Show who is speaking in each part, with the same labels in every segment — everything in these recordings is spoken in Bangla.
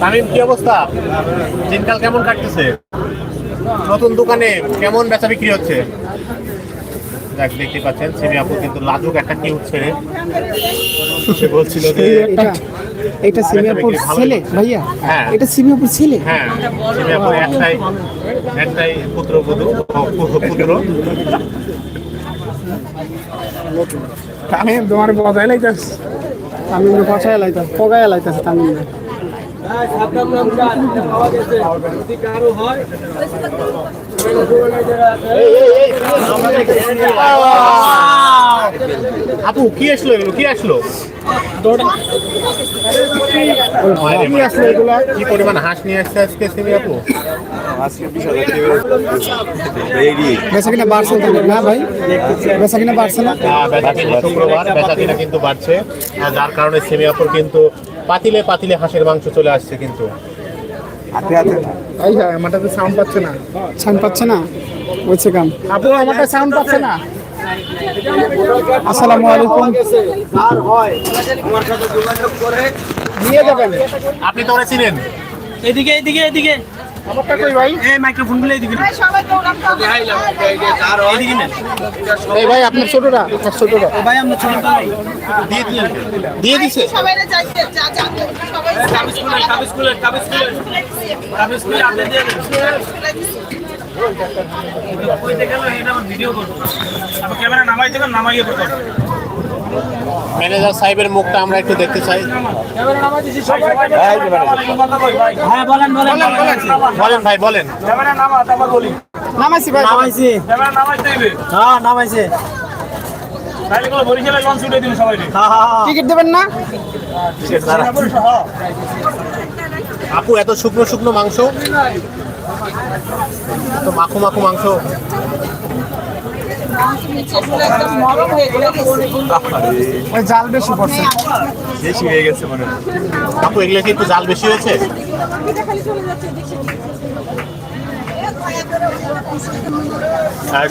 Speaker 1: তামিম কি অবস্থা? দিনকাল কেমন কাটতেছে? নতুন দোকানে কেমন বেচা বিক্রি হচ্ছে? দেখ দেখতে পাচ্ছেন সিমি আপু কিন্তু লাজুক একটা কি উঠছে রে সে বলছিল যে
Speaker 2: এটা এটা সিমিয়াপুর ছেলে ভাইয়া।
Speaker 1: হ্যাঁ।
Speaker 2: এটা সিমিয়াপুর ছেলে?
Speaker 1: হ্যাঁ সিমি আপুর একটাই একটাই পুত্র পুত্র
Speaker 2: আমি তোমার বজায় লাইতাস আমি পচায় লাইতাস পগায় লাইতাস আমি
Speaker 1: আপু কি আসলো এগুলো? কি আসলো?
Speaker 2: কি আসলো এগুলো?
Speaker 1: কি পরিমাণ হাঁস নিয়ে আসছে আজকে সিমি আপু?
Speaker 2: বেচা কিনা বাড়ছে না ভাই? বেচা কিনা বাড়ছে না?
Speaker 1: শুক্রবার বেচা কিনা কিন্তু বাড়ছে। যার কারণে সেমি আপুর কিন্তু পাতিলে পাতিলে হাঁসের মাংস চলে আসছে কিন্তু।
Speaker 2: এই আমারটা তো সাউন্ড পাচ্ছে না। সাউন্ড পাচ্ছে না? বুঝছে কাম আপু আমারটা সাউন্ড পাচ্ছে না। আসসালামু আলাইকুম। নিয়ে যাবেন।
Speaker 1: আপনি তো ওরা চিনেন।
Speaker 3: এদিকে এদিকে এদিকে।
Speaker 2: ভাই?
Speaker 3: এই মাইক্রোফোনগুলো এদিকে না। এদিকে না।
Speaker 2: এই ভাই আপনার ছোটটা আপনার ছোটটা।
Speaker 3: ভাই আমরা ছোট
Speaker 1: দিয়ে দিয়ে দিয়ে দিছে।
Speaker 4: সবাই চাইছে যা যা সবাই
Speaker 3: কাবিজ স্কুলে কাবিজ স্কুলে কাবিজ স্কুলে কাবিজ স্কুলে আপনি দিয়ে দেন। কইতে গেল এটা আমার ভিডিও করব। আমি ক্যামেরা নামাই দেবেন নামাইয়ে করব
Speaker 1: ম্যানেজার সাহেবের মুখটা আমরা একটু দেখতে চাই।
Speaker 3: হ্যাঁ বলেন বলেন। বলেন
Speaker 1: বলেন। ভাই বলেন।
Speaker 2: নামাইছি ভাই। নামাইছি। হ্যাঁ নামাইছে। টিকিট দেবেন না?
Speaker 1: আপু এত শুকনো শুকনো মাংস। তো মাখো মাখো মাংস।
Speaker 4: একদম বেশি হয়ে গেছে
Speaker 2: মনে হয়। বেশি পড়ছে
Speaker 1: আপু এগুলো কি একটু জাল বেশি হয়েছে?
Speaker 4: খালি চলে যাচ্ছে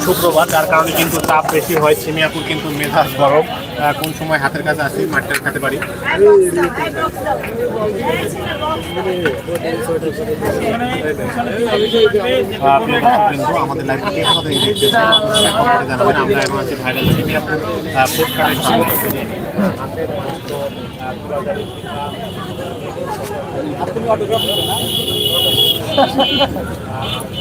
Speaker 1: শুক্রবার যার কারণে কিন্তু চাপ বেশি হয়। সিমিয়াপুর কিন্তু মেজাজ গরম। কোন সময় হাতের কাছে আসি মাঠটা খেতে পারি আমাদের অবশ্যই কমেন্টে জানাবেন। আমরা এখন আছি ভাইরাল সিমিয়াপুর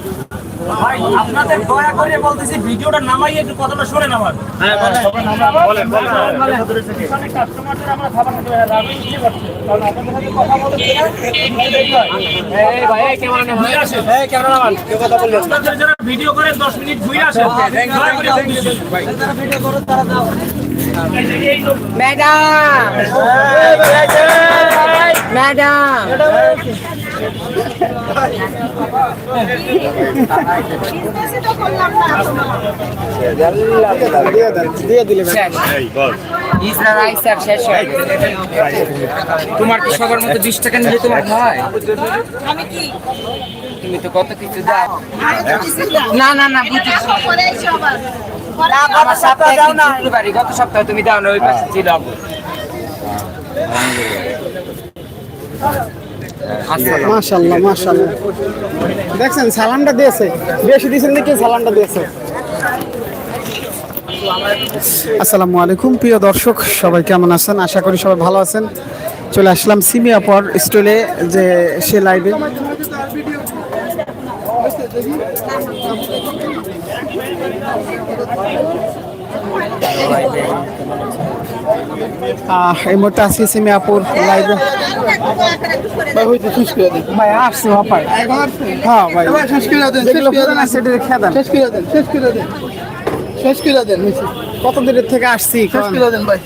Speaker 4: ভাই
Speaker 3: আপনাদের দয়া করে বলতেছি ভিডিওটা নামাই একটু কথাটা শুনে নামান হ্যাঁ বলেন বলেন কাস্টমারদের আমরা খাবার খেতে হয় রাবি কি করছে কারণ আপনাদের সাথে কথা বলতে এই ভাই ক্যামেরা নামান এই ক্যামেরা নামান কেউ কথা বললেন আপনাদের যারা ভিডিও করে 10 মিনিট ঘুরে আসে দয়া করে বলতেছি ভাই যারা ভিডিও করে তারা দাও এই তো
Speaker 5: তোমার কি সবার মতো বিশ টাকা নিলে তোমার হয়? তুমি তো কত কিছু দাও। না না না বুঝছি গত সপ্তাহে তুমি দাও না ওই পাশে ছিল
Speaker 2: মাশাল্লাহ মাশাল্লাহ দেখছেন, সালামটা দিয়েছে। বেশি দিয়েছেন দেখে সালামটা দিয়েছে? আসসালামু আলাইকুম, প্রিয় দর্শক, সবাই কেমন আছেন? আশা করি সবাই ভালো আছেন। চলে আসলাম সিমিয়া পর স্টলে, যে সে লাইভে এই মুহূর্তে আছি সিমিয়াপুর লাইভে। ভাই আসছে হপায় হ্যাঁ ভাই। যেগুলো পুরানো আছে এটা খেয়ে দেন।
Speaker 6: শেষ করে দেন শেষ করে দেন। শেষ করে দেন।
Speaker 2: কত দূরের থেকে আসছি
Speaker 6: শেষ করে দেন ভাই।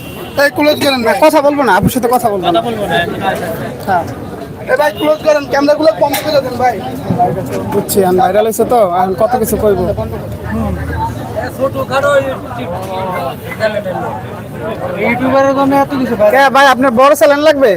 Speaker 6: এই ক্লোজ করেন ভাই।
Speaker 2: কথা বলব না আপুর সাথে কথা বলব না। হ্যাঁ।
Speaker 6: এই ভাই ক্লোজ করেন ক্যামেরাগুলো বন্ধ করে দেন ভাই।
Speaker 2: বুঝছি আমি ভাইরাল হয়েছে তো এখন কত কিছু করব ইউটিউবারের জন্য এত কিছু ভাই। আপনার বড় চ্যানেল লাগবে?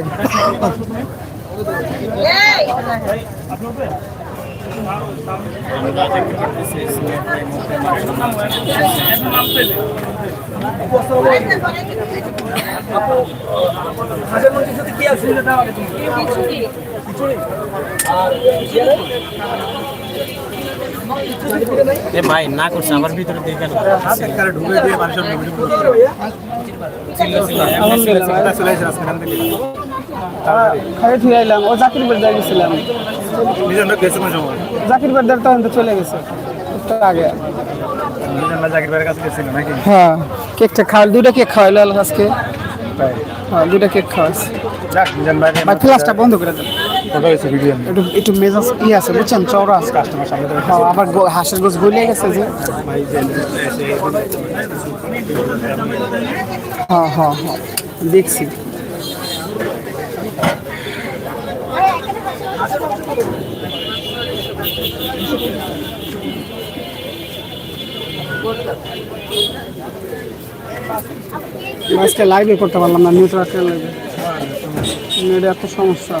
Speaker 3: কি আছে সেটা আগে ভাই না করছে আমার ভিতরে
Speaker 2: ফিরে ও জাকির গেছিলাম তখন তো চলে গেছে আগে হ্যাঁ কেকটা খাওয়াল দুইটা কেক খাওয়াইলো আজকে হ্যাঁ দুইটা কেক খাওয়াইছে। ক্লাসটা বন্ধ করে দেন। একটু মেজাজ ই আছে, বুঝছেন? চওড়া আছে হ্যাঁ আবার গো- হাঁসের গোছ গলিয়ে গেছে যে। হ্যাঁ হ্যাঁ হ্যাঁ। দেখছি। আজকে লাইভে করতে পারলাম না নেটওয়ার্কের লাইভে নেটে এত সমস্যা।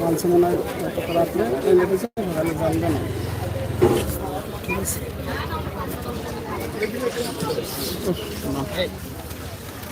Speaker 2: বলছে মনে হয় এত খারাপ না এই লেগেছে ভালো জানবে না